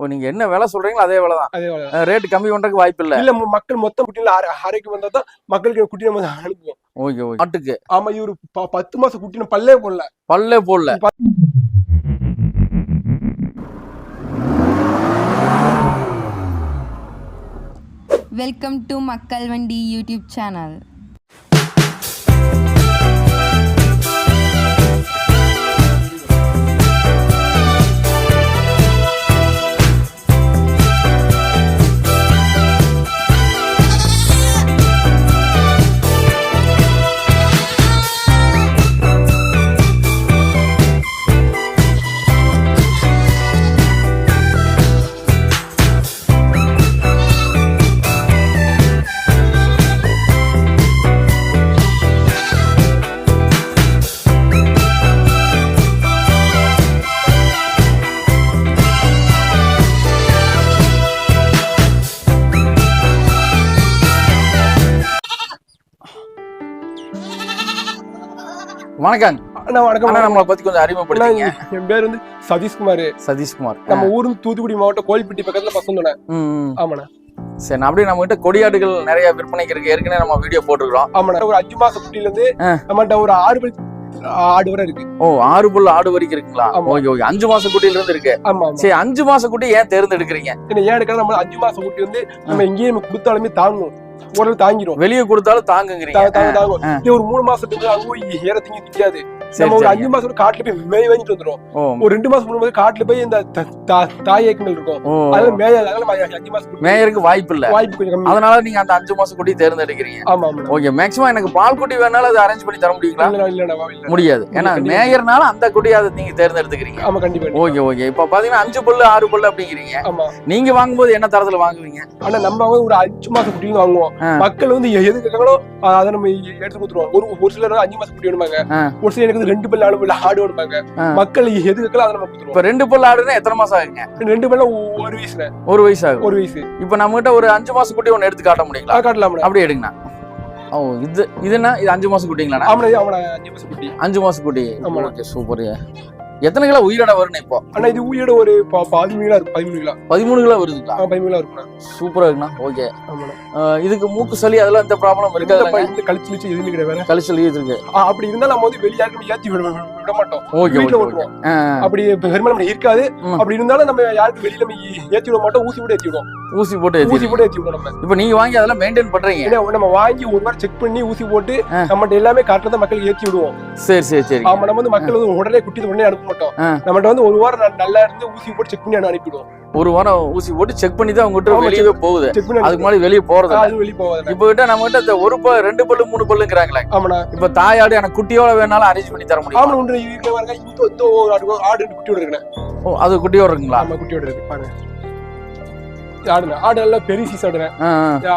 ஓ நீங்க என்ன விலை சொல்றீங்களோ அதே விலை தான். அதே வேலை ரேட் கம்மி பண்றதுக்கு வாய்ப்பு இல்ல. இல்ல மக்கள் மொத்தம் குட்டியில அரை அரைக்கு வந்தா தான் மக்களுக்கு குட்டி நம்ம அனுப்புவோம் ஓகே ஓகே மாட்டுக்கு ஆமா இவரு ப- பத்து மாசம் குட்டி நம்ம பல்லே போடல. பல்லே போடல. வெல்கம் டு மக்கள் வண்டி யூடியூப் சேனல் வணக்கம். அண்ணா வணக்கம் நம்மளை பத்தி கொஞ்சம் அறிமுகப்படுத்தீங்க என் பேர் வந்து சதீஷ்குமார். சதீஷ்குமார். நம்ம ஊர் வந்து தூத்துக்குடி மாவட்டம் கோயில்பட்டி பக்கத்துல பசந்தோட. ஆமாண்ணா. சரி நான் அப்படியே நம்ம கிட்ட கொடியாடுகள் நிறைய விற்பனைக்கு இருக்கு. ஏற்கனவே நம்ம வீடியோ போட்டுக்கிறோம் ஆமாண்ணா ஒரு அஞ்சு மாசம் குட்டியில இருந்து. நம்மகிட்ட ஒரு ஆறு மணி ஆடு வரை இருக்கு. ஓ ஆறு புல் ஆடு வரைக்கும் இருக்குங்களா. ஓகே ஓகே அஞ்சு மாசம் குட்டியில இருந்து இருக்கு. ஆமா சரி அஞ்சு மாசம் குட்டி ஏன் தேர்ந்தெடுக்கிறீங்க? ஏன் எடுக்கலாம் நம்ம அஞ்சு மாசம் குட்டி வந்து நம்ம எங்கேயும் கொடுத்தாலுமே தாங்கும் ஓரளவு தாங்கிடும் வெளியே கொடுத்தாலும் தாங்குங்கிறீங்க. தாங்கும். இதே ஒரு மூணு மாசத்துக்கு அங்க ஏற திங்க நிக்காது நம்ம ஒரு அஞ்சு மாசம் காட்டுல போய் மேய் வாங்கிட்டு வந்துரும். ஒரு ரெண்டு மாசம் மூணு மாசம் காட்டுல போய் இந்த தாய் ஏக்கங்கள் இருக்கும். அதனால மேயாது. அஞ்சு மாசம் மேயருக்கு வாய்ப்பு இல்ல. வாய்ப்பு கொஞ்சம் அதனால நீங்க அந்த அஞ்சு மாசம் குட்டி தேர்ந்தெடுக்கிறீங்க. ஆமா ஓகே. மேக்ஸிமம் எனக்கு பால் குட்டி வேணாலும் அதை அரேஞ்ச் பண்ணி தர முடியுங்களா? முடியாது. ஏன்னா. மேயர்னால அந்த குட்டி அதை நீங்க தேர்ந்தெடுத்துக்கிறீங்க. ஆமா கண்டிப்பா. Okay okay. இப்ப பாத்தீங்கன்னா அஞ்சு பல்லு ஆறு பல்லு அப்படிங்கிறீங்க. நீங்க வாங்கும்போது என்ன தரத்துல வாங்குவீங்க? ஆனா நம்ம ஒரு அஞ்சு மாசம் குட்டி வந்து வாங்குவோம். மக்கள் வந்து எது கேட்காங்களோ அதை நம்ம எடுத்து கொடுத்துருவோம். ஒரு ஒரு சிலர் அஞ்சு மாசம் குட்டி வேணுமாங்க. ஒரு சிலர் எனக்கு ரெண்டு பல்லு பல்லு ஆடு வேணுமாங்க. மக்கள் எது கேட்கலாம் அதை நம்ம கொடுத்துருவோம். இப்ப ரெண்டு பல்லு ஆடுனா எத்தனை மாசம் ஆகுங்க? ரெண்டு பல்ல ஒரு வயசுல. ஒரு வயசு ஆகும். ஒரு வயசு. இப்ப நம்ம கிட்ட ஒரு அஞ்சு மாசம் குட்டி ஒண்ணு எடுத்து காட்ட முடியுங்களா? காட்டலாம் அப்படி எடுங்கண்ணா. ஓ இது இதுனா இது அஞ்சு மாசம் குட்டிங்களாண்ணா? ஆமாண்ணா ஆமாண்ணா அஞ்சு மாசம் குட்டி. அஞ்சு மாசம் குட்டி. ஓகே சூப்பர் எத்தனை கிலோ உயிரோட வருண்ணே இப்போ? ஆனா இது உயிரோட ஒரு பதிமூணு கிலோ இருக்கு பதிமூணு கிலோ. பதிமூணு கிலோ வருதுங்களா? ஆ, பதிமூணு கிலோ இருக்குண்ணா. சூப்பரா இருக்குண்ணா. ஓகே. இதுக்கு மூக்கு சளி அதெல்லாம் எந்த ப்ராப்ளம் இருக்காது கழிச்சு எதுவுமே கிடையாது. கழிச்சல் இருக்கு. அப்படி இருந்தா நம்ம வந்து வெளியே ஏத்தி விட மாட்டோம் வீட்டுல ஓட்டுவோம். அப்படி பெரும்பாலும் இருக்காது. அப்படி இருந்தாலும் நம்ம யாருக்கும் வெளியில நம்ம ஏத்தி விட மாட்டோம் ஊசி கூட ஏத்தி விடுவோம். ஊசி போட்டு ஊசி கூட ஏத்தி விடுவோம் நம்ம. இப்ப நீங்க வாங்கி அதெல்லாம் மெயின்டைன் பண்றீங்க. நம்ம வாங்கி ஒரு வாரம் செக் பண்ணி ஊசி போட்டு. நம்மகிட்ட எல்லாமே தான் மக்களுக்கு ஏத்தி விடுவோம். சரி சரி சரி. ஆமா நம்ம வந்து மக்கள் வந்து உடனே குட்டி உடனே அனுப்ப மாட்டோம். நம்மகிட்ட வந்து ஒரு வாரம் நல்லா இருந்து ஊசி போட்டு செக் பண்ணி அனுப்பிடுவோம். ஒரு வாரம் ஊசி போட்டு செக் பண்ணி தான் உங்ககிட்ட ஆமா, வெளியவே போகுது. அதுக்கு முன்னாடி வெளியே போறது வெளியே போகாது. இப்ப கிட்ட நம்ம கிட்ட இந்த ஒரு ப ரெண்டு பல்லு மூணு பல்லுங்கிறாங்களே. ஆமாண்ணா. இப்ப தாயாடு எனக்கு குட்டியோட வேணாலும் அரேஞ்ச் பண்ணி தர முடியும்? ஆமா ஒன்று ஆடு குட்டியோட இருக்குண்ணே ஓ அது குட்டியோட இருக்குங்களா? ஆமா குட்டியோட இருக்கு பாருங்க. ஆடுண்ணே ஆடு எல்லாம் பெரிய சீஸ்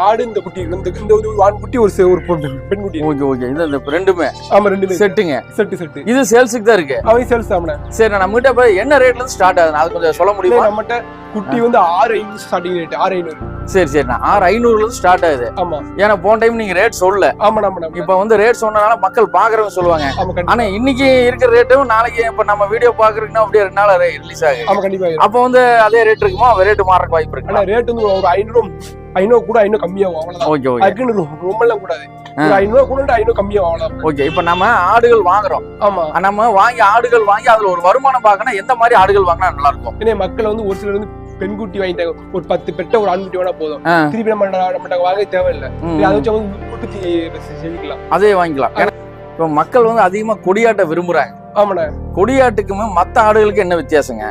ஆடு இந்த குட்டி இந்த இந்த ஒரு ஆண் குட்டி ஒரு ஒரு பொ- பெண் குட்டி ஓகே ஓகே. இது இந்த ரெண்டுமே. ஆமா ரெண்டு செட்டுங்க. Set set. இது சேல்ஸுக்கு தான் இருக்கு. அவன் சேல்ஸ் ஆமாண்ணே சரி நம்ம கிட்ட இப்ப என்ன ரேட்ல இருந்து ஸ்டார்ட் ஆகுது? அது கொஞ்சம் சொல்ல முடியுமா? நம்மகிட்ட குட்டி வந்து ஆறு ஐநூறு ஸ்டார்டிங் ரேட் ஆறு ஐநூறு. சரி சரிண்ணா ஆறு ஐநூறுல இருந்து ஸ்டார்ட் ஆகுது. ஆமா. ஏன்னா போன டைம் நீங்க ரேட் சொல்லல. ஆமா இப்ப வந்து ரேட் சொன்னனால மக்கள் பாக்குறவங்க சொல்லுவாங்க. ஆனா இன்னைக்கு இருக்கிற ரேட்டும் நாளைக்கு இப்ப நம்ம வீடியோ பாக்குறதுக்குன்னா அப்படியே ரெண்டு நாள் ரிலீஸ் ஆகுது. ஆமா கண்டிப்பா. அப்ப வந்து அதே ரேட் இருக்குமா? ரேட் மாறக்கு வாய்ப்பு இருக்கு ரேட் வந்து ஒரு ஐநூறு ஐநூறு கூட ஐநூறு கம்மியாகும் அவ்வளவுதான். Okay okay. அதுக்குன்னு ரொ- ரொம்ப எல்லாம் கூடாது ஒரு ஐநூறு கூட ஐநூறு கம்மியாகும் அவ்வளவுதான். ஓகே இப்ப நம்ம ஆடுகள் வாங்குறோம். ஆமா. நம்ம வாங்கி ஆடுகள் வாங்கி அதுல ஒரு வருமானம் பார்க்கணும் எந்த மாதிரி ஆடுகள் வாங்கினா நல்லா இருக்கும் ஏன்னா மக்கள் வந்து ஒரு சிலர் வந்து பெண் குட்டி வாங்கிட்டாங்க. ஒரு பத்து பெட்ட ஒரு ஆண் குட்டி வேணா போதும். திருப்பி நம்ம நம்மகிட்ட வாங்க தேவையில்லை. அதை வச்சு அவங்க உற்பத்தி செஞ்சுக்கலாம். அதே வாங்கிக்கலாம். ஏன்னா இப்ப மக்கள் வந்து அதிகமா கொடியாட்டை விரும்புறாங்க. ஆமாண்ணா. கொடியாட்டுக்குமே மத்த ஆடுகளுக்கு என்ன வித்தியாசங்க?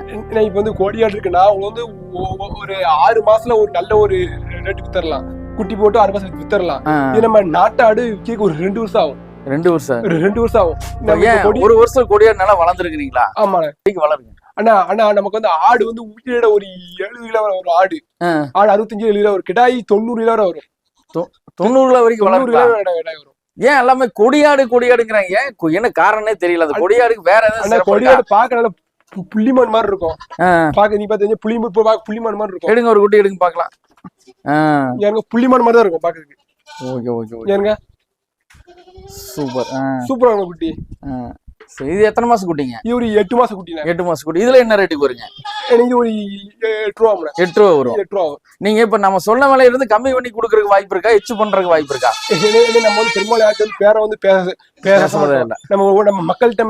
இப்ப வந்து கோடியாடு இருக்குன்னா அவங்க வந்து ஒரு ஆறு மாசத்துல ஒரு நல்ல ஒரு ரேட்டு வித்தரலாம். குட்டி போட்டு ஆறு மாசம் வித்தரலாம். இது நம்ம நாட்டாடு கேக்கு ஒரு ரெண்டு வருஷம் ஆகும். ரெண்டு வருஷம். ரெண்டு வருஷம் ஆகும். ஒரு வருஷம் கொடியாடு நல்லா வளர்ந்துருக்கிறீங்களா? ஆமாண்ணே. வளருங்க அண்ணா அண்ணா நமக்கு வந்து ஆடு வந்து உயிரிட ஒரு எழுபது கிலோ வரை ஒரு ஆடு. ஆடு அறுபத்தஞ்சு எழுபது கிலோ ஒரு கிடாய் தொண்ணூறு கிலோ வரை வரும். தொண்ணூறு கிலோ வரைக்கும் தொண்ணூறு ஏன் எல்லாமே கொடியாடு கொடியாடுங்கிறாங்க? ஏன் என்ன காரணமே தெரியல. அந்த கொடியாடுக்கு வேற ஏதாவது? கொடியாடு பார்க்க நல்லா பு- புள்ளிமான் மாதிரி இருக்கும். ஆ, பார்க்க நீ பார்த்தீங்க புள்ளி புள்ளிமான் மாதிரி இருக்கும். எடுங்க ஒரு குட்டி எடுங்க பார்க்கலாம். ஆ. ஏங்க புள்ளிமான் மாதிரி தான் இருக்கும் பார்க்கறதுக்கு. Okay okay okay. சூப்பர் ஆ. சூப்பரா இருக்கும் குட்டி இது எத்தனை மாசம் குட்டிங்க? இது ஒரு எட்டு மாசம் குட்டினேன் எட்டு மாசம் குட்டி. இதுல என்ன ரேட்டுக்கு வருங்க? எனக்கு ஒரு எட்டு ரூபா. எட்டு ரூபா வரும். எட்டு ரூபா நீங்க இப்ப நம்ம சொன்ன விலையில இருந்து கம்மி பண்ணி கொடுக்கறதுக்கு வாய்ப்பு இருக்கா? எச்சு பண்றதுக்கு வாய்ப்பு இருக்கா? நம்ம வந்து பெரும்பாலும் வந்து பேரை வந்து பேச பேச நம்ம நம்ம மக்கள்கிட்ட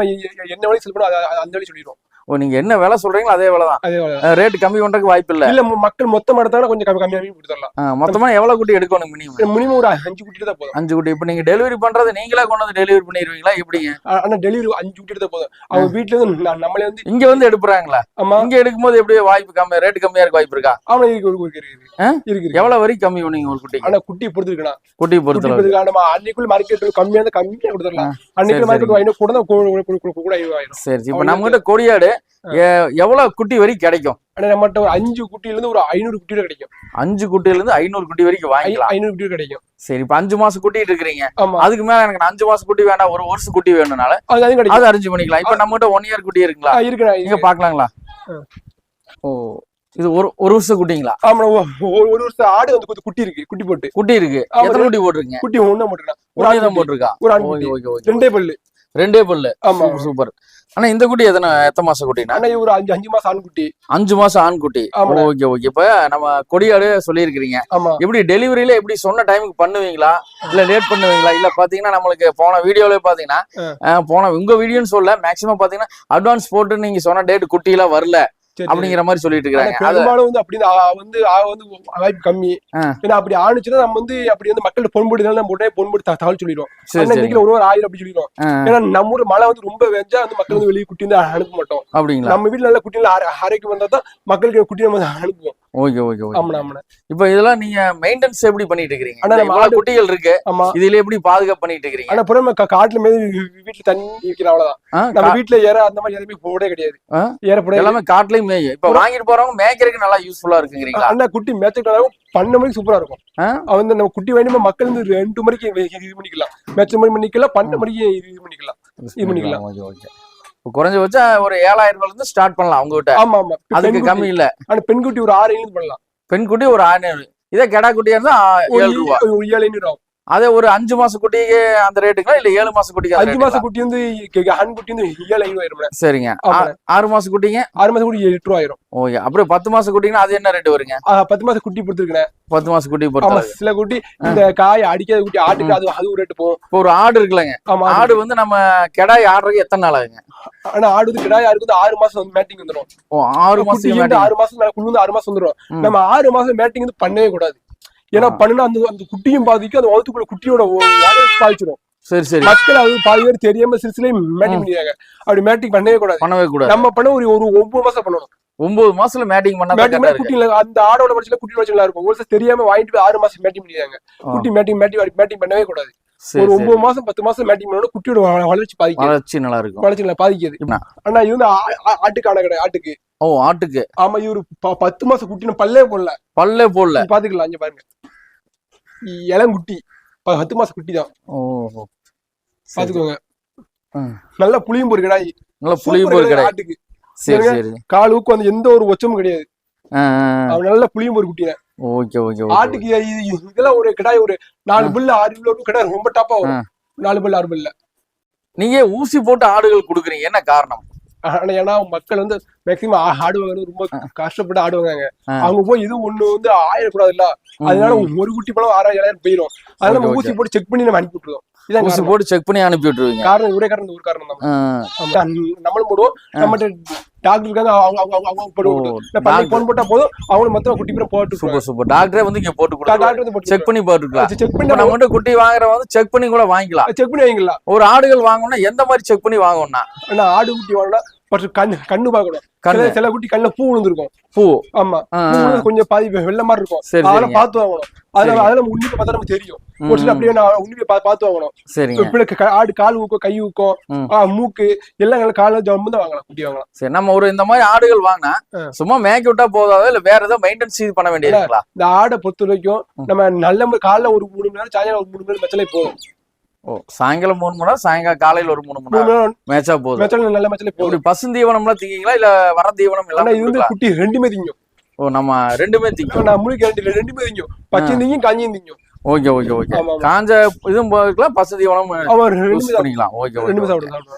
என்ன வழி சொல்லணும் அந்த வழி சொல்லிடுவோம். ஓ நீங்க என்ன விலை சொல்றீங்களோ அதே விலை தான் அதே வேலை. ரேட் கம்மி பண்றதுக்கு வாய்ப்பு இல்ல இல்ல மக்கள் மொத்தம் எடுத்தாலும் கொஞ்சம் கம்மி கம்மியாவே கொடுத்துடலாம் மொத்தமா எவ்வளவு குட்டி எடுக்கணும் மினிமம் மினிமம் ஒரு அஞ்சு குட்டி தான் போதும் அஞ்சு குட்டி இப்ப நீங்க டெலிவரி பண்றது நீங்களா கொண்டு வந்து டெலிவரி பண்ணிடுவீங்களா எப்படிங்க ஆ- ஆனா டெலிவரி அஞ்சு குட்டி தான் போதும் அவங்க வீட்டுல இருந்து நம்மளே வந்து இங்க வந்து எடுப்புறாங்களா ஆமா இங்க எடுக்கும்போது எப்படி வாய்ப்பு கம்மி ரேட் கம்மியா இருக்க வாய்ப்பு இருக்கா அவனை இருக்கு இருக்கு எவ்வளவு வரைக்கும் கம்மி பண்ணுவீங்க ஒரு குட்டிக்கு ஆனா குட்டி பொறுத்திருக்கா குட்டி குட்டி பொறுத்திருக்கா நம்ம அன்னைக்குள்ள மார்க்கெட் கம்மியா கம்மியா கொடுத்துடலாம் அன்னைக்கு சரி, மார்க்கெட் ஐநூறு கூட கூட- சரி இப்ப நம்ம கிட்ட கொடியாடு எவ்வளவு குட்டி வரைக்கும் கிடைக்கும்? ஆனா நம்மகிட்ட ஒரு அஞ்சு குட்டில இருந்து ஒரு ஐநூறு குட்டி வரை கிடைக்கும். அஞ்சு குட்டில இருந்து ஐநூறு குட்டி வரைக்கும் வாங்கிக்கலாம். ஐநூறு குட்டி கிடைக்கும். சரி இப்ப அஞ்சு மாசம் குட்டிட்டு இருக்கிறீங்க. அதுக்கு மேல எனக்கு அஞ்சு மாசம் குட்டி வேண்டாம் ஒரு வருஷம் குட்டி வேணும்னால அது அரேஞ்ச் பண்ணிக்கலாம். இப்ப நம்ம கிட்ட ஒன் இயர் குட்டி இருக்குங்களா? ஆ, இருக்குண்ணா நீங்க பாக்கலாங்களா. ஓ இது ஒரு ஒரு வருஷம் குட்டிங்களா? ஆமா ஒரு வருஷம் ஆடு வந்து குட்டி இருக்கு குட்டி போட்டு. குட்டி இருக்கு. எத்தனை குட்டி போட்டிருக்கீங்க? குட்டி ஒண்ணு போட்டுருக்கா ஒரு குட்டி. போட்டிருக்கா? ஒரு ஓகே. ரெண்டே பல்லு. ரெண்டே பல்லு. ஆமா. Super super. ஆனா இந்த குட்டி எத்தனை எத்தனை மாசம் குட்டினா ஆனா ஒரு அஞ்சு அஞ்சு மாசம் ஆண் குட்டி அஞ்சு மாசம் ஆண் குட்டி ஆமாண்ணே. Okay okay. இப்ப நம்ம கொடியாடு சொல்லியிருக்கிறீங்க. எப்படி டெலிவரியில எப்படி சொன்ன டைமுக்கு பண்ணுவீங்களா? இல்ல லேட் பண்ணுவீங்களா? இல்ல பாத்தீங்கன்னா நம்மளுக்கு போன வீடியோல பாத்தீங்கன்னா போன உங்க வீடியோன்னு சொல்ல மேக்ஸிமம் பாத்தீங்கன்னா அட்வான்ஸ் போட்டு நீங்க சொன்ன டேட் குட்டியெல்லாம் வரல. சரி அப்படிங்கிற மாதிரி சொல்லிட்டு இருக்காங்க பெரும்பாலும் வந்து அப்படி வந்து வந்து வாய்ப்பு கம்மி. ஏன்னா அப்படி ஆணுச்சுன்னா நம்ம வந்து அப்படி வந்து மக்கள்கிட்ட பொன் போட்டு நம்ம உடனே பொன் போட்டு தகவல் சொல்லிடுவோம். இன்னைக்கு ஒரு ஒரு ஆயிரம் அப்படி சொல்லிடுவோம். ஏன்னா நம்ம ஊர் மழை வந்து ரொம்ப வெஞ்சா வந்து மக்கள் வந்து வெளியே குட்டி வந்து அனுப்ப மாட்டோம். அப்படிங்களா? நம்ம வீட்டுல நல்ல குட்டி ஆரோக்கியம் வந்தா தான் மக்களுக்கு குட்டி நம்ம அனுப்புவோம். Okay okay okay. ஆமா ஆமா இப்போ இதெல்லாம் நீங்க மெயின்டெனன்ஸ் எப்படி பண்ணிட்டு இருக்கீங்க ஆனா நம்ம ஆடு- குட்டிகள் இருக்கு. ஆமா. இதுல எப்படி பாதுகாப்பு பண்ணிட்டு இருக்கீங்க ஆனா புறம் காட்டுல மேல வீட்டுல தண்ணி வைக்கிற அவ்வளவுதான். நம்ம வீட்டுல ஏற அந்த மாதிரி எதுவுமே போடவே கிடையாது. ஆ? ஏறப்பட எல்லாமே காட்டுலயும் மேயும் இப்ப வாங்கிட்டு போறவங்க மேய்க்கிறதுக்கு நல்லா யூஸ்ஃபுல்லா இருக்குங்கிறீங்களா? அண்ணா குட்டி மேட்சுக்கு பண்ண மணிக்கு சூப்பரா இருக்கும்? அவன் நம்ம குட்டி வேணுமா மக்கள் வந்து ரெண்டு மணிக்கு இது பண்ணிக்கலாம். மேட்ச் மணி பண்ணிக்கலாம் பன்னெண்டு மணிக்கு இது பண்ணிக்கலாம். இது பண்ணிக்கலாம். Okay okay. குறைஞ்சபட்சம் ஒரு ஏழாயிரம் ரூபாய்ல இருந்து ஸ்டார்ட் பண்ணலாம் அவங்க கிட்ட ஆமா. ஆமா அதுக்கு கம்மி இல்ல. ஆனா பெண் குட்டி ஒரு ஆறு ஐநூறு பண்ணலாம். பெண் குட்டி ஒரு ஆயிரம் இதே கெடா குட்டியா இருந்தா ஏழு ரூபா. ஏழு ஐநூறு ஆகும். அதே ஒரு அஞ்சு மாச குட்டிக்கு அந்த ரேட்டுங்களா? இல்ல ஏழு மாச குட்டிக்கு அஞ்சு? மாசம் குட்டி வந்து ஆண் குட்டி வந்து ஏழு ஐநூறு சரிங்க. ஆறு மாச குட்டிங்க? ஆறு மாசம் குட்டி எட்டு ரூபா ஆயிரும். ஓகே அப்புறம் பத்து மாச குட்டிங்கன்னா அது என்ன ரேட் வருங்க? பத்து மாசம் குட்டி பொறுத்திருக்கிறேன் பத்து மாச குட்டி பொறுத்த சில குட்டி இந்த காய் அடிக்காத குட்டி ஆட்டுக்கு அது அது ஒரு ரேட்டு போகும். ஒரு ஆடு இருக்குல்லங்க. ஆடு வந்து நம்ம கெடாய் ஆடுறதுக்கு எத்தனை நாள் ஆகுங்க? ஆனா ஆடு வந்து கிடாய் வந்து ஆறு மாசம் வந்து மேட்டிங் வந்துடும் ஓ ஆறு மாசம் ஆறு மாசம் குழு வந்து ஆறு மாசம் வந்துடும். நம்ம ஆறு மாசம் மேட்டிங் வந்து பண்ணவே கூடாது. ஏன்னா. பண்ணுனா அந்த அந்த குட்டியும் பாதிக்கும் அந்த வகுத்துக்குள்ள குட்டியோட பாதிச்சிடும் சரி சரி. மக்கள் அது பாதி பேர் தெரியாம சிறுசிலையும் மேட்டிங் பண்ணிடுறாங்க. அப்படி மேட்டிங் பண்ணவே கூடாது. பண்ணவே கூடாது. நம்ம பண்ண ஒரு ஒரு ஒன்பது மாசம் பண்ணணும். ஒன்பது மாசத்துல மேட்டிங் பண்ணா மேட்டிங் குட்டி அந்த ஆடோட வச்சுல குட்டி வச்சுல இருக்கும். ஒரு சில தெரியாம வாங்கிட்டு போய் ஆறு மாசம் மேட்டிங் பண்ணிடுறாங்க. குட்டி மேட்டிங் மேட்டிங் மேட்டிங் பண்ணவே கூடாது. சரி ஒரு சரி. ஒன்பது மாசம் பத்து மாசம் மேட்டிங் பண்ணணும் குட்டியோட வளர்ச்சி பாதிக்குது. வளர்ச்சி நல்லா இருக்கும். வளர்ச்சிகளை பாதிக்குது. என்ன? ஆனா இது வந்து ஆட்டுக்கான கடை ஆட்டுக்கு. ஓ ஆட்டுக்கு. ஆமா இவரு பத்து மாசம் குட்டின பல்லே போடல. பல்லே போடல. பாத்துக்கலாம் இங்க பாருங்க. இளங்குட்டி. பத்து மாசம் குட்டி தான் சரி. பாத்துக்கோங்க. நல்ல புளியும் பொரு கிடாய். நல்லா புளியும் கிடாய் கிடையாது ஆட்டுக்கு. சரி. சரி. கால் ஊக்கு வந்து எந்த ஒரு ஒச்சமும் கிடையாது. அவன் நல்ல புளியும் பொரு குட்டின ஓகே ஓகே ஆட்டுக்கு இது- இது- இதெல்லாம் ஒரு கிடாய் ஒரு நாலு பில்லு ஆறு பில்லு கிடாய் ரொம்ப டாப்பா வரும். நாலு பில்லு ஆறு பில்ல. நீங்க ஊசி போட்டு ஆடுகள் குடுக்குறீங்க. என்ன காரணம்? ஆனா ஏன்னா மக்கள் வந்து மேக்சிமம் ஆடுவாங்க ரொம்ப கஷ்டப்பட்டு ஆடுவாங்க. அவங்க போய் இது ஒண்ணு வந்து ஆயிடக்கூடாதுல்ல. அதனால ஒரு குட்டி பழம் ஆறாயிரம் போயிடும் அதனால நம்ம ஊசி போட்டு செக் பண்ணி நம்ம அனுப்பி விட்டுருவோம். ஊசி. போட்டு செக் பண்ணி அனுப்பி விட்டுருவீங்க. காரணம் ஒரே காரணம் ஒரு காரணம் தான். நம்மளும் போடுவோம் நம்மகிட்ட டாக்டர் இருக்காங்க அவங்க அவங்க அவங்க போடுவோம். போன் போட்டா போதும். அவங்களும் மொத்தம் குட்டி பேரும் போட்டு சூப்பர் சூப்பர். டாக்டரே வந்து இங்க போட்டு கொடுத்துருவாங்க டாக்டர் வந்து செக் பண்ணி போட்டுக்கலாம் செக் பண்ணி நம்ம வந்து குட்டி வாங்குறவங்க வந்து செக் பண்ணி கூட வாங்கிக்கலாம். செக் பண்ணி வைங்களா ஒரு ஆடுகள் வாங்கணும்னா எந்த மாதிரி செக் பண்ணி வாங்கணும்னா? ஆடு குட்டி வாங்கினா ஃபர்ஸ்ட் கண்ணு கண்ணு பார்க்கணும். சில- சில குட்டி கண்ணுல பூ விழுந்திருக்கும். பூ. ஆமா. கொஞ்சம் பாதி வெள்ள மாதிரி இருக்கும். அதெல்லாம் பார்த்து வாங்கணும். அதனால. அதெல்லாம் உன்னிப்பா பார்த்தா நமக்கு தெரியும். ஒரு சில அப்படியே நான் உன்னிப்பா பார்த்து வாங்கணும். சரிங்க. ஆடு கால் ஊக்கம் கை ஊக்கம் மூக்கு எல்லாம் நல்லா கால ஜம்மு தான் வாங்கலாம் குட்டி வாங்கலாம். சரி நம்ம ஒரு இந்த மாதிரி ஆடுகள் வாங்கினா. சும்மா மேய்க்க விட்டா போதாதா? இல்ல வேற ஏதாவது மெயின்டெனன்ஸ் இது பண்ண வேண்டியது இந்த ஆடை பொறுத்த வரைக்கும். நம்ம நல்ல காலைல ஒரு மூணு மணி நேரம் சாயங்காலம் ஒரு மூணு மணி நேரம் மெச்சலே போதும். ஓ சாயங்காலம் மூணு மணி நேரம் சாயங்காலம் காலையில ஒரு மூணு மணி நேரம். மேய்ச்சா போதும். மெச்சல நல்ல மெச்சலே இப்படி போதும். பசுந்தீவனம்லாம் திங்கிங்களா? இல்ல வர தீவனம் இது வந்து குட்டி ரெண்டுமே திங்கும். ஓ நம்ம ரெண்டுமே திங்கும். நான் முழுக்க ரெண்டு ரெண்டுமே திங்கும். பச்சையும் திங்கும் காஞ்சியும் திங்கும். Okay okay okay. காஞ்ச இதுவும் போய்க்கலாம் பசு தீவனம் யூஸ் பண்ணிக்கலாம். ஓகே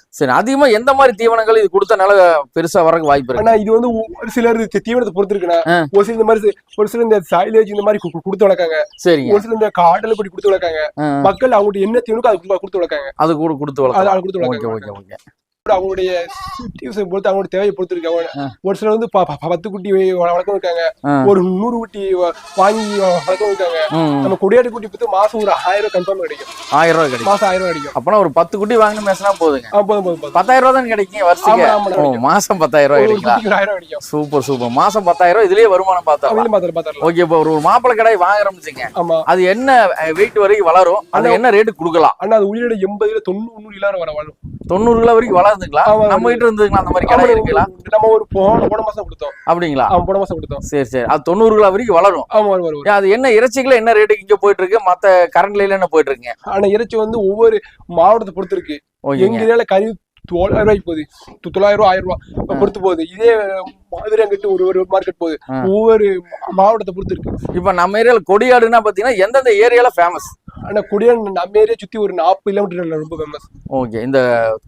சரி அதிகமா எந்த மாதிரி தீவனங்கள் இது கொடுத்தனால பெருசா வரக்கு வாய்ப்பு இருக்கு? இது வந்து ஒரு சிலர் தீவனத்தை பொறுத்து இருக்குண்ணா ஆ. ஒரு சில இந்த மாதிரி ஒரு சில இந்த சைலேஜ் இந்த மாதிரி கொடுத்து வளர்க்காங்க. சரிங்க. ஒரு சில இந்த காடலை கொடி கொடுத்து வளர்க்காங்க. மக்கள் அவங்கள்ட்ட என்ன தீவனுக்கோ அது கொடுத்து- வளர்க்காங்க. அது கூட கொடுத்து கொடுத்து ஓகே வளர்க்காங்க ஓகே ஓகே. அவங்களுடைய சிட்டியூஸை பொறுத்து அவங்களோட தேவையை பொறுத்து இருக்கு அவங்க ஆ. ஒரு சிலர் வந்து பத்து குட்டி வ- வளர்க்க இருக்காங்க. ஒரு நூறு குட்டி வாங்கி வ- வளர்க்க இருக்காங்க. நம்ம கொடியாட்டு குட்டி பத்தி மாசம் ஒரு ஆயிரம் கன்ஃபார்ம் கிடைக்கும். ஆயிரம் ரூபாய் கிடைக்கும். மாசம் ஆயிரம் கிடைக்கும். அப்பனா ஒரு பத்து குட்டி வாங்கணும் பேசினா போதுங்க. போதும் போதும் பத்தாயிரம் ரூபாய் தான் கிடைக்கும் கிடைக்கும். மாசம் பத்தாயிரம் ரூபாய் ஒரு ஆயிரம் கிடைக்கும். Super super. மாசம் பத்தாயிரம் ரூபாய் இதுலயே வருமானம் பாத்திரலாம் ஓகே இப்போ ஒரு மாப்பிள்ளை கடை வாங்குறோம்னு வச்சுங்க ஆமா. அது என்ன வெயிட் வரைக்கும் வளரும்? அது என்ன ரேட்டு கொடுக்கலாம்? ஆனா அது உயிரோட எண்பதுல தொண்ணூறு இல்லாத வர வரும். தொண்ணூறு கிலோ வரைக்கும் வளர்ந்துங்களா ஆமா, நம்ம கிட்ட இருந்துங்களா அந்த மாதிரி கடை இருக்குங்களா? நம்ம ஒரு போன போன மாசம் கொடுத்தோம். அப்படிங்களா? அவன் போன மாசம் கொடுத்தோம். சரி சரி. அது தொண்ணூறு கிலோ வரைக்கும் வளரும். ஆமா அது என்ன இறைச்சிகள் என்ன ரேட்டுக்கு இங்க போயிட்டு இருக்கு மத்த கரண்ட்ல என்ன போயிட்டு இருக்குங்க ஆனா இறைச்சி வந்து ஒவ்வொரு மாவட்டத்தை பொறுத்து இருக்கு எங்க கறி தொள்ளாயிரம் ரூபாய்க்கு போகுது. தொள்ளாயிரம் ஆயிரம் ரூபாய் பொறுத்து போகுது. இதே மதுரை அங்கிட்டு ஒரு ஒரு மார்க்கெட் போகுது. ஒவ்வொரு மாவட்டத்தை பொறுத்து இருக்கு. இப்ப நம்ம ஏரியால கொடியாடுன்னா பாத்தீங்கன்னா எந்தெந்த ஏரியால ஃபேமஸ் ஆனா குடியான் நம்ம ஏரியா சுத்தி ஒரு நாற்பது கிலோமீட்டர் ரொம்ப ஃபேமஸ் ஓகே இந்த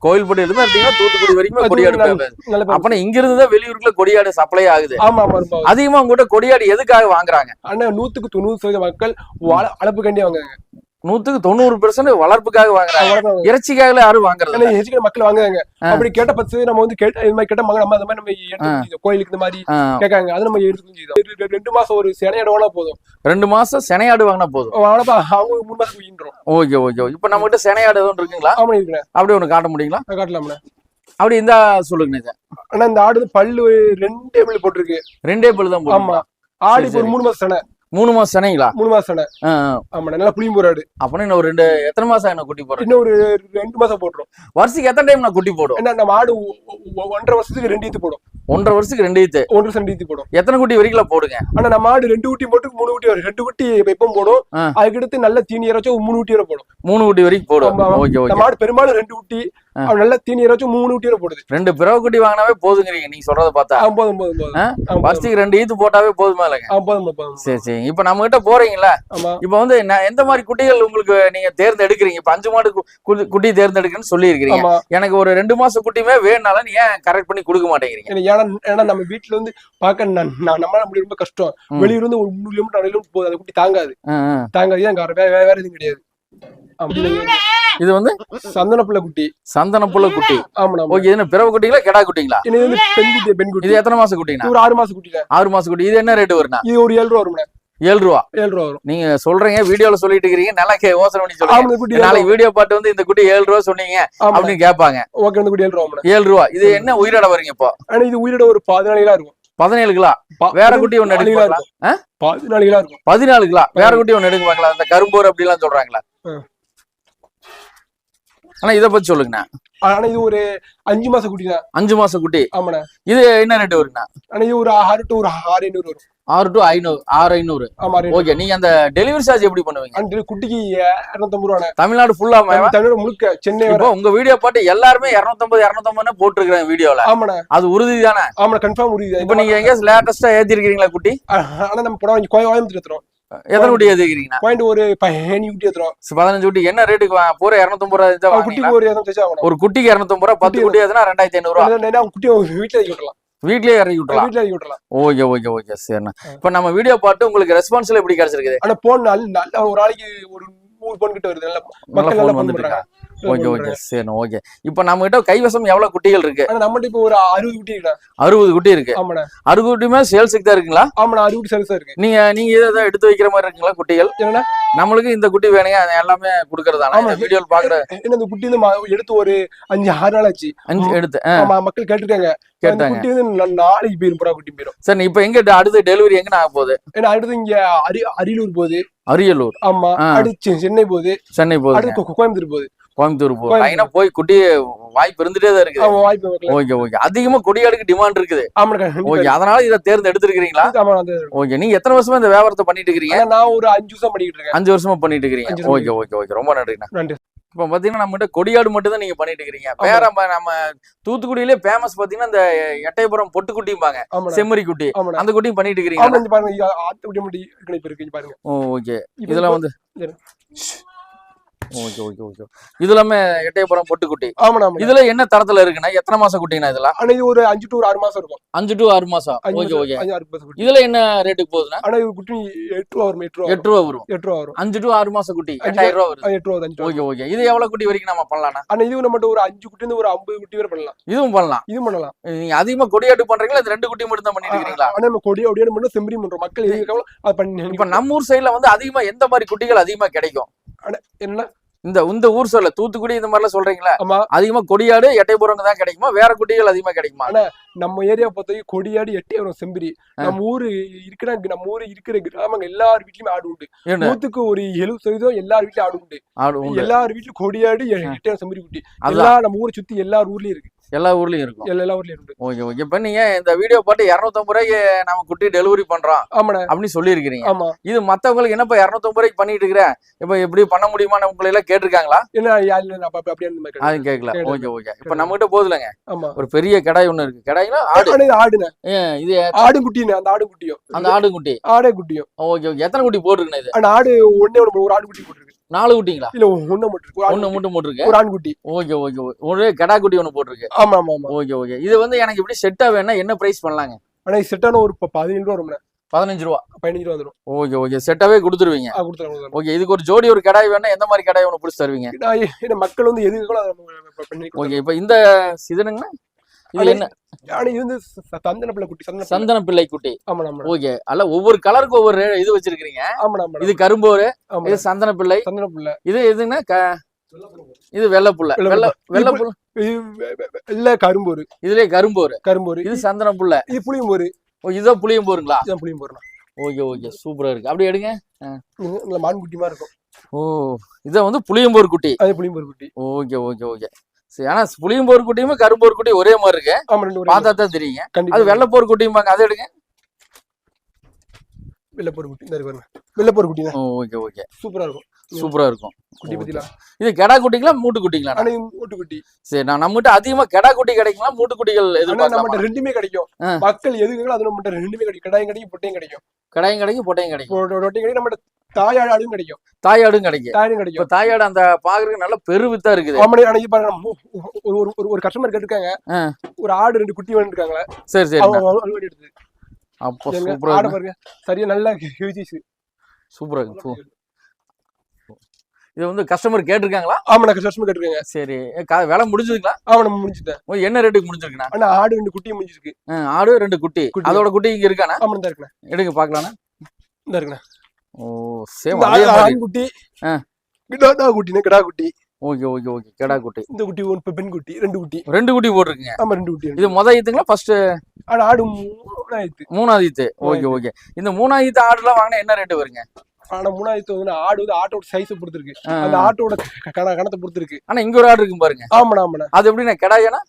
கோயில்பட்டி இருந்து எடுத்தீங்கன்னா தூத்துக்குடி வரைக்கும் கொடியாடு. அப்பனா இங்க இருந்து தான் வெளியூருக்குள்ள கொடியாடு சப்ளை ஆகுது. ஆமா ஆமா அதிகமா உங்ககிட்ட கொடியாடு எதுக்காக வாங்குறாங்க? ஆனா நூத்துக்கு தொண்ணூறு சதவீத மக்கள் அளப்பு கண்டி வாங்குறாங்க. நூத்துக்கு தொண்ணூறு பெர்சன்ட் வளர்ப்புக்காக வாங்குறாங்க. இறைச்சிக்காக யாரும் வாங்குறது எஜுகேட் மக்கள் வாங்குறாங்க. அப்படி கேட்ட பத்து நம்ம வந்து கேட்ட இது மாதிரி கேட்ட மங்க நம்ம அந்த மாதிரி நம்ம கோயிலுக்கு இந்த மாதிரி கேட்காங்க. அது நம்ம எடுத்து ரெண்டு மாசம் ஒரு சேனையோட வாங்கினா போதும். ரெண்டு மாசம் செனையாடு வாங்கினா போதும். வாங்கினப்ப அவங்க மூணு மாசம் குயின்றோம் ஓகே ஓகே இப்ப நம்ம கிட்ட செனையாடு எதுவும் இருக்குங்களா? ஆமா இருக்கிறேன் அப்படி ஒண்ணு காட்ட முடியுங்களா? காட்டலாம்ல அப்படி இருந்தா சொல்லுங்க ஆனா இந்த ஆடு பல்லு ரெண்டே பல்லு போட்டிருக்கு. ரெண்டே பல்லு தான் ஆமா. ஆடு ஒரு. மூணு மாசம் சனை. மூணு மாசம் செனைங்களா மூணு மாசம் சனை. ஆமா நல்லா புளியும் போற ஆடு அப்பனா இன்னும் ஒரு ரெண்டு எத்தனை மாசம் என்ன குட்டி போடுறேன் இன்னும் ஒரு ரெண்டு மாசம் போட்டுரும். வருஷத்துக்கு எத்தனை டைம் நான் குட்டி போடும்? ஏன்னா நம்ம ஆடு ஒ- ஒ- ஒன்றரை வருஷத்துக்கு ரெண்டு ஈத்து போடும். ஒன்றரை வருஷத்துக்கு ரெண்டு ஈத்து? ஒன்றரை ரெண்டு ஈத்து போடும். எத்தனை குட்டி வரைக்கும் போடுங்க? ஆனா நம்ம ஆடு ரெண்டு குட்டி போட்டு மூணு குட்டி வரும் ரெண்டு குட்டி எப்பவும் போடும். அதுக்கடுத்து நல்ல தீனி இறச்சும் மூணு குட்டி வரை போடும். மூணு குட்டி வரைக்கும் போடும். Okay okay. நம்ம ஆடு பெரும்பாலும் ரெண்டு குட்டி. அவன் நல்ல தீனி இறச்சும் மூணு குட்டி வரை போடுது. ரெண்டு பிறகு குட்டி வாங்கினாவே போதுங்கிறீங்க நீங்க சொல்றத பார்த்தா. போதும் போதும் போதும். வருஷத்துக்கு ரெண்டு ஈத்து போட்டாவே போதுமா இல்லைங்க? ஆ, போதும் சரி சரி. இப்ப நம்ம கிட்ட போறீங்களா ஆமா. இப்ப வந்து எந்த மாதிரி குட்டிகள் உங்களுக்கு நீங்க தேர்ந்தெடுக்கிறீங்க? இப்ப அஞ்சு மாடு கு- கு- குட்டி தேர்ந்தெடுக்கிறேன்னு சொல்லி இருக்கிறீங்க ஆமா. எனக்கு ஒரு ரெண்டு மாசம் குட்டியுமே வேணுனாலும் ஏன் கரெக்ட் பண்ணி கொடுக்க மாட்டேங்கிறீங்க? ஏன்னா ஏன்னா நம்ம வீட்டுல வந்து பார்க்க நம்மளால முடியும் ரொம்ப கஷ்டம். வெளியூர் இருந்து ஒரு மூணு கிலோமீட்டர் போகுது. அந்த குட்டி தாங்காது. தாங்காது. வேற வேற எதுவும் கிடையாது. ஆமா. இது வந்து சந்தனப்புள்ள குட்டி சந்தன புள்ள குட்டி ஓகே இது பிறவு குட்டிங்களா கெடா குட்டிங்களா? இது வந்து பெண் குட்டி பெண் குட்டி இது எத்தனை மாசம் குட்டினா இது ஒரு ஆறு மாசம் குட்டில ஆறு மாசம் குட்டி. இது என்ன ரேட் வருண்ணா? இது ஒரு ஏழு ரூபா வரும் ஏழு ரூபா. ஏழு ரூபா வரும். நீங்க சொல்றீங்க வீடியோல சொல்லிட்டு இருக்கிறீங்க நல்லா கே யோசனை பண்ணி சொல்லுங்க. இந்த குட்டி நாளைக்கு வீடியோ பார்த்து வந்து இந்த குட்டி ஏழு ரூபா சொன்னீங்க அப்படின்னு கேட்பாங்க. ஓகே இந்த குட்டி ஏழு ரூபா வரும் ஏழு ரூபா. இது என்ன உயிரோட வரீங்க இப்போ? ஆனா இது உயிரோட ஒரு பதினாலு கிலோ இருக்கும். பதினேழு கிலோ வேற குட்டி ஒண்ணு பதினாலு கிலோ எடுக்க இருக்கும். பதினாலு கிலோ இருக்கும். பதினாலு கிலோ வேற குட்டி ஒண்ணு எடுக்க பார்க்கலாம். அந்த கரும்போர் அப்படி எல்லாம் சொல்றாங்களா. ஆனா இத பத்தி சொல்லுங்கண்ணா. ஆனா இது ஒரு அஞ்சு மாசம் குட்டி தான் அஞ்சு மாசம் குட்டி? ஆமாண்ணா. இது என்ன ரேட் வருங்கண்ணா? ஆனா இது ஒரு ஆறு டு ஒரு ஆறு ஐநூறு வரும். ஆறு டு ஐநூறு ஆறு ஐநூறு. ஆமா ஓகே நீங்க அந்த டெலிவரி சார்ஜ் எப்படி பண்ணுவீங்க? அந்த குட்டிக்கு இரநூத்தம்பது ரூபா தமிழ்நாடு ஃபுல்லா தமிழோட முழுக்க சென்னை இப்போ உங்க வீடியோ பாட்டு எல்லாருமே இருநூத்தம்பது இருநூத்தம்பது போட்டுருக்காங்க வீடியோல ஆமாண்ணா. அது உறுதி தானே ஆமாண்ணா கன்ஃபார்ம் முடியுது இப்போ நீங்க எங்கேயாச்சும் லேட்டஸ்டா ஏத்திருக்கீங்களா குட்டி? ஆனா நம்ம படம் கோயம்புத்தூர் ஏத்துறோம் எத்தனை குட்டி பாயிண்ட் ஒரு பதினஞ்சு குட்டி ஏத்துறோம் பதினஞ்சு குட்டி. என்ன ரேட்டுக்கு பூரா இருநூத்தம்பது ரூபா? குட்டிக்கு ஒரு குட்டிக்கு இருநூத்தம்பது ரூபா பத்து குட்டி எதுனா ரெண்டாயிரத்தி ஐநூறு ரூபா. அவன் குட்டி வீட்டுல விட்டலாம் வீட்லயே இறக்கி விட்டுலாம் ஓகே ஓகே ஓகே சரிண்ணா. இப்போ நம்ம வீடியோ பார்த்து உங்களுக்கு ரெஸ்பான்ஸ்ல எப்படி கிடைச்சிருக்குது? ஆனா போன் நல்ல ஒரு நாளைக்கு ஒரு நூறு போன் கிட்ட வருது. நல்ல மக்கள் நல்லா போன் ஓகே ஓகே சரி ஓகே. இப்போ நம்ம கிட்ட கைவசம் எவ்வளவு குட்டிகள் இருக்கு? நம்மகிட்ட இப்ப ஒரு அறுபது குட்டி இருக்கா அறுபது குட்டி இருக்கு. ஆமாண்ணா அறுபது குட்டியுமே சேல்ஸுக்கு தான் இருக்குங்களா? ஆமாண்ணா அறுபது குட்டி சர்வீஸா இருக்கு. நீங்க நீங்க ஏதாவது எடுத்து வைக்கிற மாதிரி இருக்குங்களா குட்டிகள்? நம்மளுக்கு இந்த குட்டி வேணுங்க அது எல்லாமே கொடுக்கறதான? வீடியோல பாக்குற இந்த குட்டி வந்து எடுத்து ஒரு அஞ்சு ஆறு நாள் ஆச்சு. அஞ்சு எடுத்து மக்கள் கேட்டிருக்காங்க. கேட்டாங்க. குட்டி வந்து நாளைக்கு போயிரும் புறா குட்டி போயிரும். சரி இப்போ எங்க அடுத்து டெலிவரி எங்க ஆக போகுது? ஏன்னா அடுத்து இங்க அரி அரியலூர் போகுது. அரியலூர். ஆமா. அடுத்து சென்னை போகுது. சென்னை போகுது அடுத்து கோயம்புத்தூர் போகுது. கோயம்புத்தூர் கோயம்புத்தூர். லைனா போய் குட்டி வாய்ப்பு இருந்துட்டே தான் இருக்குது. ஆமா வாய்ப்பு ஓகே ஓகே. அதிகமா கொடியாடுக்கு டிமாண்ட் இருக்குது. ஓகே அதனால இதை இருக்கு. அந்த ஓகே நீங்க எத்தனை வருஷமா இந்த வியாபாரத்தை பண்ணிட்டு இருக்கிறீங்க? ஆனா நான் ஒரு அஞ்சு வருஷம் பண்ணிக்கிட்டு இருக்கேன். அஞ்சு வருஷமா பண்ணிட்டு வருஷம் ஓகே ஓகே ஓகே. ரொம்ப நன்றிண்ணா. நன்றி. இப்போ பாத்தீங்கன்னா நம்ம கிட்ட கொடியாடு மட்டும் தான் நீங்க பண்ணிட்டு இருக்கீங்க வேற நம்ம- தூத்துக்குடியிலே ஃபேமஸ் பாத்தீங்கன்னா இந்த எட்டயபுரம் பொட்டுக்குட்டிம்பாங்க. செம்மறி குட்டி. அந்த குட்டியும் பண்ணிட்டு இருக்கிறீங்க பாருங்க முடி இருக்கு இருக்கு ஓகே. இதெல்லாம் வந்து. Okay okay okay. இது எல்லாமே எட்டயபுரம் பொட்டுக்குட்டி. ஆமாண்ணா இதுல என்ன தரத்துல இருக்குண்ணா எத்தனை மாசம் குட்டிங்கண்ணா இதெல்லாம்? ஆனா இது ஒரு அஞ்சு டு ஒரு ஆறு மாசம் இருக்கும். அஞ்சு டு ஆறு மாசம். Okay okay. இதுல என்ன ரேட்டுக்கு போகுதுண்ணா? ஆனா இது குட்டி எட்டு ரூபா வரும் எட்டு ரூபா எட்டு ரூபா வரும். எட்டு ரூபா வரும். அஞ்சு டு ஆறு மாசம் குட்டி எட்டாயிரம் ரூபா வருது ஆ, எட்டு ரூபா ஓகே ஓகே. இது எவ்வளவு குட்டி வரைக்கும் நம்ம பண்ணலாம்ண்ணா ஆனா இது நம்மகிட்ட ஒரு அஞ்சு குட்டி இருந்து ஒரு ஐம்பது குட்டி வரை பண்ணலாம். இதுவும் பண்ணலாம். இதுவும் பண்ணலாம். நீங்க அதிகமா கொடியாட்டு பண்றீங்களா இது ரெண்டு குட்டி மட்டும் தான் பண்ணிட்டு இருக்கீங்களா ஆனா நம்ம கொடி அப்படியே மட்டும் செம்பரி பண்றோம். மக்கள் அது பண்ணி இப்ப நம்ம ஊர் சைடுல வந்து அதிகமா எந்த மாதிரி குட்டிகள் அதிகமா கிடைக்கும்? என்ன? இந்த இந்த ஊர் சைடுல தூத்துக்குடி இந்த மாதிரிலாம் சொல்றீங்களா அதிகமா கொடியாடு எட்டைபுறங்க தான் கிடைக்குமா? வேற குட்டிகள் அதிகமா கிடைக்குமா? நம்ம ஏரியா வரைக்கும் கொடியாடி எட்டே வரும் செம்பரி. நம்ம ஊரு இருக்கிற நம்ம ஊரு இருக்கிற கிராமங்க எல்லார் வீட்லயுமே ஆடு உண்டு. நூத்துக்கு ஒரு எழுபது சதவீதம் எல்லார் வீட்லயும் ஆடு உண்டு. எல்லார் வீட்லயும் கொடியாடி எட்டே வரும் செம்பரி குட்டி. அதுதான். எல்லா நம்ம ஊரை சுத்தி எல்லார் ஊர்லயும் இருக்கு. எல்லா ஊர்லயும் இருக்கும். எல்லா எல்லா ஊர்லயும் உண்டு ஓகே ஓகே. இப்ப நீங்க இந்த வீடியோ பார்த்து இரநூத்தம்பது ரூபாய்க்கு நம்ம குட்டி டெலிவரி பண்றோம் ஆமாண்ணா. அப்படின்னு சொல்லியிருக்கிறீங்க. ஆமா. இது மத்தவங்களுக்கு என்னப்பா இரநூத்தம்பது ரூபாய்க்கு பண்ணிட்டு இருக்கிற? இப்ப எப்படி பண்ண முடியுமான்னு உங்களை எல்லாம் கேட்டிருக்காங்களா? இல்ல, அப்படியே. கேட்கல. Okay okay. இப்ப நம்ம கிட்ட போதுலங்க. ஆமா. ஒரு பெரிய கடாய் ஒண்ணு இருக்கு. கடாய்னா ஆடு. ஆனா இது ஆடு குட்டின்னு அந்த ஆடு குட்டியும் அந்த ஆடு குட்டி ஆடே குட்டியும் ஓகே ஓகே. எத்தனை குட்டி போட்டிருக்குண்ணா இது? ஆடு ஒண்ணு ஒரு ஆடு குட்டி போட்டுருக்கு. நாலு குட்டிங்களா? இல்ல ஒண்ணு மட்டும் ஒண்ணு மட்டும் போட்டிருக்கு? ஒரு ஆண் குட்டி ஓகே ஓகே. ஒரு கடா குட்டி ஒண்ணு போட்டிருக்கு. ஆமா ஆமா ஆமா ஓகே ஓகே. இது வந்து எனக்கு இப்படி செட்டா வேணா என்ன பிரைஸ் பண்ணலாங்க? ஆனா செட்டான ஒரு ப- பதினேழு ரூபா வரும்ண்ணே. பதினஞ்சு ரூபா. பதினஞ்சு ரூபா வந்துடும் ஓகே ஓகே. செட்டாவே கொடுத்துருவீங்க. ஓகே இதுக்கு ஒரு ஜோடி ஒரு கடாய் வேணா எந்த மாதிரி கடாய் ஒன்று பிடிச்சி தருவீங்க? மக்கள் வந்து எது இருக்கோ அதை நம்ம பண்ணி கொடுத்தோம். ஓகே இப்போ இந்த இதுனுங்கண்ணா இது ஆனா என்ன இது வந்து சந்தன பிள்ளை குட்டி சந்தன பிள்ளை. சந்தன பிள்ளை குட்டி. ஆமா ஆமா ஓகே. அல்ல ஒவ்வொரு கலருக்கு ஒவ்வொரு இது வச்சிருக்கீங்க ஆமா ஆமா இது கரும்போரு இது சந்தன பிள்ளை. சந்தன பிள்ளை. இது எதுன்னா இது வெள்ளைப்புள்ள வெள்ளை வெள்ள வெள்ளைப்புள்ள இல்ல கரும்போரு. இதுலயே கரும்போரு. கரும்போரு. இது சந்தன புள்ள. இது புளியம்போரு. ஓ இதுதான் புளியும் போருங்களா இதான் புளியம்போருண்ணா. Okay okay. சூப்பரா இருக்கு. அப்படியே எடுங்க. மான் குட்டி மாதிரி இருக்கும். ஓ இதான் வந்து புளியம்போர் குட்டி. அது புளியம்போரு குட்டி. Okay okay okay. சரி ஆனா புளியம்போர் குட்டியும் கரும்போர் குட்டி ஒரே மாதிரி இருக்கு. பார்த்தா தான் தெரியுங்க. அது கண்டிப்பா. வெள்ளைப்போர் குட்டியும்பாங்க அதை எடுங்க. வெள்ளப்போரு குட்டி இந்த இருக்கு வெள்ளப்போரு குட்டி தான். Okay okay. சூப்பரா இருக்கும். சூப்பரா இருக்கும். குட்டி பத்திலாம் இது கெடா குட்டிங்களா மூட்டு குட்டிங்களா? மூட்டு குட்டி சரி நான் நம்மகிட்ட அதிகமா கெடா குட்டி கிடைக்குங்களா மூட்டு குட்டிகள் நம்மகிட்ட ரெண்டுமே கிடைக்கும். மக்கள் எது இருக்கோ அது நம்மகிட்ட ரெண்டுமே கிடைக்கும். கடாயும் கிடைக்கும் பொட்டையும் கிடைக்கும். கடாயும் கிடைக்கும் பொட்டையும் கிடைக்கும். பொ- ரொட்டையும் கிடைக்கும் நம்மகிட்ட தாயாடு ஆடும் கிடைக்கும். தாயாடும் கிடைக்கும். இப்ப கிடைக்கும் தாயாடு அந்த பாக்குறதுக்கு நல்ல பெருவித்தா இருக்குது. இது பாருங்க ஒரு ஒரு கஸ்டமர் கேட்டிருக்காங்க. ஒரு ஆடு ரெண்டு குட்டி வேணுருக்காங்களே சரி சரி. எடுத்து அப்போ சூப்பரா ஆடை பாருங்க சரியா நல்ல ஹியூஜிஸ் சூப்பரா இருக்கு. இது வந்து கஸ்டமர் கேட்டிருக்காங்களா? ஆமா கஸ்டமர் கேட்டிருக்காங்க. சரி. விலை முடிஞ்சதுங்களா? ஆமா நம்ம முடிஞ்சுட்டேன். என்ன ரேட்டுக்கு முடிஞ்சிருக்குண்ணா? ஆனா ஆடு ரெண்டு குட்டியும் முடிஞ்சிருக்கு. ஆடு ரெண்டு குட்டி. குட்டி. அதோட குட்டி இங்க இருக்காண்ணா? ஆமா இந்த இருக்குண்ணே. எடுங்க பாக்கலாண்ணா இந்த இருக்குண்ணே. ஓ சேம் இந்த அதே ஆடு- மாதிரி ஆண் குட்டி ஆ. கிடா குட்டினே கிடா குட்டி ஓகே ஓகே ஓகே கெடா குட்டி இந்த குட்டி ஒரு பெண் குட்டி ரெண்டு குட்டி ரெண்டு குட்டி போட்டிருக்குங்க ஆமா ரெண்டு குட்டி இது முத ஈத்துங்களா ஃபர்ஸ்ட் ஆனா ஆடு மூணாயிரத்து மூணாவது ஈத்து ஓகே ஓகே இந்த மூணாவது ஆடுலாம் வாங்கினா என்ன ரேட்டு வருங்க ஆனா மூணாயிரத்து வந்து ஆடு வந்து ஆட்டோட சைஸ் பொறுத்திருக்கு. அந்த ஆட்டோட கண கணத்தை பொறுத்திருக்கு ஆனா இங்க ஒரு ஆடு இருக்கும் பாருங்க ஆமாண்ணா ஆமாண்ணா அது எப்படின்னா கெடாயானா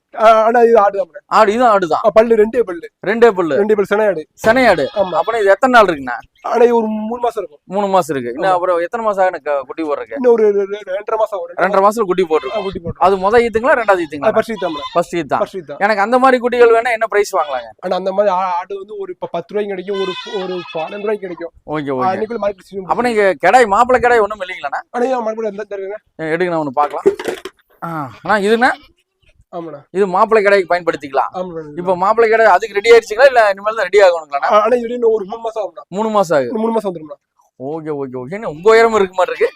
ஆனா இது ஆடு தான் ஆடு இதுவும் ஆடுதான் பல்லு ரெண்டே பல்லு ரெண்டே பல்லு ரெண்டே பல்லு சென ஆடு சனை ஆடு ஆமா அப்பனா இது எத்தனை நாள் இருக்குண்ணா ஆனா ஒரு மூணு மாசம் இருக்கும். மூணு மாசம் இருக்கு. இன்னும் அப்புறம் எத்தனை மாசம் ஆகும் எனக்கு குட்டி போடுறதுக்கு? இன்னும் ஒரு ரெண்டரை மாசம் வரும் ரெண்டரை மாசத்துல குட்டி போட்டுரும். ஆ, குட்டி போட்டோம் அது முத ஈத்துங்களா ரெண்டாவது ஈத்துங்களா? ஃபர்ஸ்ட் தான் ஃபர்ஸ்ட் ஈத் தான். ஃபர்ஸ்ட் தான். எனக்கு அந்த மாதிரி குட்டிகள் வேணா என்ன பிரைஸ் வாங்கலாங்க? ஆனா அந்த மாதிரி ஆடு வந்து ஒரு ப- பத்து ரூபாய்க்கு கிடைக்கும் ஒரு ஒரு பன்னெண்டு ரூபாய்க்கு கிடைக்கும். Okay okay. அன்னைக்குள்ள மார்க்கெட் அப்ப நீங்க கடாய் மாப்பிள்ளை கடாய் ஒண்ணும் இல்லைங்களாண்ணா? ஆனா ஏன் மறுபடியும் எடுங்க நான் ஒண்ணு பார்க்கலாம். ஆ, அண்ணா இதுண்ணா இது மாப்பிள்ளை கடாய்க்கு பயன்படுத்திக்கலாம். இப்ப மாப்பிள்ளை கடை அதுக்கு ரெடி ஆயிடுச்சுங்களா? இல்ல இனிமேல் தான் ரெடி ஆகணுங்களாண்ணா? ஆ, ஆனா இது ஒரு மூணு மாசம் ஆகும்ண்ணா. மூணு மாசம் இன்னும் மூணு மாசம் வந்துரும்ண்ணா. Okay okay okay. உங்க உயரம் இருக்க மாட்டிருக்கு.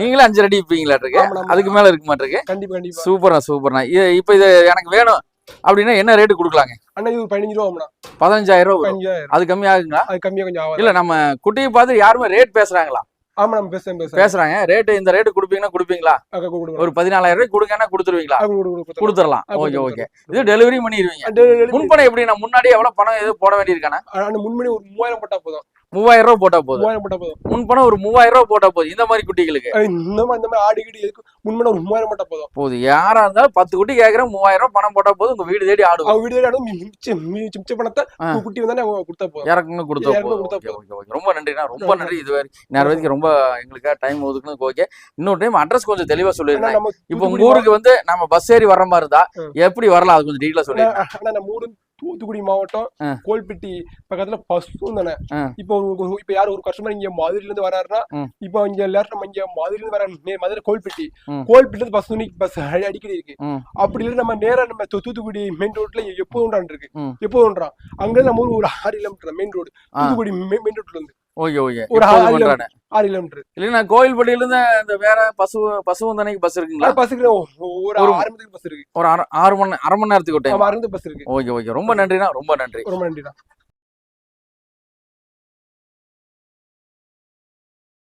நீங்களும் அஞ்சு ரெடி இருப்பீங்களா இருக்கு. அதுக்கு மேல இருக்க மாட்டிருக்கு. கண்டிப்பா கண்டிப்பா. சூப்பர்ண்ணா சூப்பர்ண்ணா. இது இப்ப இது எனக்கு வேணும் அப்படின்னா என்ன ரேட்டு கொடுக்கலாங்க? அண்ணா இது பதினஞ்சு ரூபா பதினஞ்சாயிரம் ரூபா வரும். பதினஞ்சாயிரம் அது கம்மி ஆகுங்களா அது கம்மியா கொஞ்சம் இல்ல நம்ம குட்டியை பார்த்து யாருமே ரேட் பேசுறாங்களா? ஆமா நம்ம பேசுறேன் பேசுறேன். பேசுறாங்க. ரேட் இந்த ரேட்டு கொடுப்பீங்கன்னா கொடுப்பீங்களா? ஒரு பதினாலாயிரம் ரூபாய் கொடுங்கன்னா கொடுத்துருவீங்களா? கொடுத்துடலாம் ஓகே. ஓகே. இது டெலிவரி பண்ணிடுவீங்க. முன்பணம் எப்படி நான் முன்னாடி எவ்வளவு பணம் எதுவும் போட வேண்டியிருக்கானே முன்மணி ஒரு மூவாயிரம் போட்டா போதும். மூவாயிரம் ரூபாய் போட்டா போதும். மூவாயிரம் போட்டா போதும். முன்பணம் ஒரு மூவாயிரம் ரூபாய் போட்டா போதும். இந்த மாதிரி குட்டிகளுக்கு. இந்த மாதிரி இந்த மாதிரி ஆடு கீடு எதுக்கு முன்மணி ஒரு மூவாயிரம் போட்டா போதும். போதும். யாரா இருந்தாலும் பத்து குட்டி கேக்குறேன் மூவாயிரம் ரூபாய் பணம் போட்டா போதும். உங்க வீடு தேடி அவங்க வீடு ஆடும் மிச்ச பணத்தை. குட்டி அவங்க கொடுத்தா போதும். இறக்குன்னு கொடுத்தா போதும். ரொம்ப நன்றிண்ணா. ரொம்ப நன்றி இது வரைக்கும் நேரம் வரைக்கும் ரொம்ப எங்களுக்காக டைம் ஒதுக்குனதுக்கு. ஓகே. இன்னொரு டைம் அட்ரஸ் கொஞ்சம் தெளிவா சொல்லிருந்தேன் இப்போ உங்க ஊருக்கு வந்து நம்ம பஸ் ஏறி வர்ற மாதிரி இருந்தா. எப்படி வரலாம்? அது கொஞ்சம் டீட்டெயிலா சொல்லிருந்தேன் நம்ம ஊரு தூத்துக்குடி மாவட்டம். கோல்பட்டி பக்கத்துல பசும் தானே. இப்போ இப்ப யார் ஒரு கஸ்டமர் இங்க மதுரையில இருந்து வராருன்னா. இப்போ இங்க எல்லாரும் நம்ம இங்க மதுரையில இருந்து வர மதுரை கோல்பட்டி. கோல்பட்டில இருந்து பஸ் பஸ் அடிக்கடி இருக்கு. அப்படி இல்லை நம்ம நேரா நம்ம தூத்துக்குடி மெயின் ரோட்ல எப்போதும் இருக்கு. எப்போதும் அங்க நம்ம ஒரு ஆறு kilometre main road. Thoothukudi main ரோட்ல இருந்து ஓகே ஓகே. ஒரு ஆறு கிலோமீட்டர். இல்லைன்னா கோயில்பட்டியில இருந்து இந்த வேற பசு பசுவந்தனைக்கு பஸ் இருக்குங்களா? பஸ்ஸுக்கு ஒரு ஆறு மணிக்கு பஸ் இருக்கு. ஒரு அரை மணி அரை மணி நேரத்துக்கு ஒரு டைம் பஸ் இருக்கு. Okay okay. ரொம்ப நன்றிண்ணா ரொம்ப நன்றி. ரொம்ப நன்றி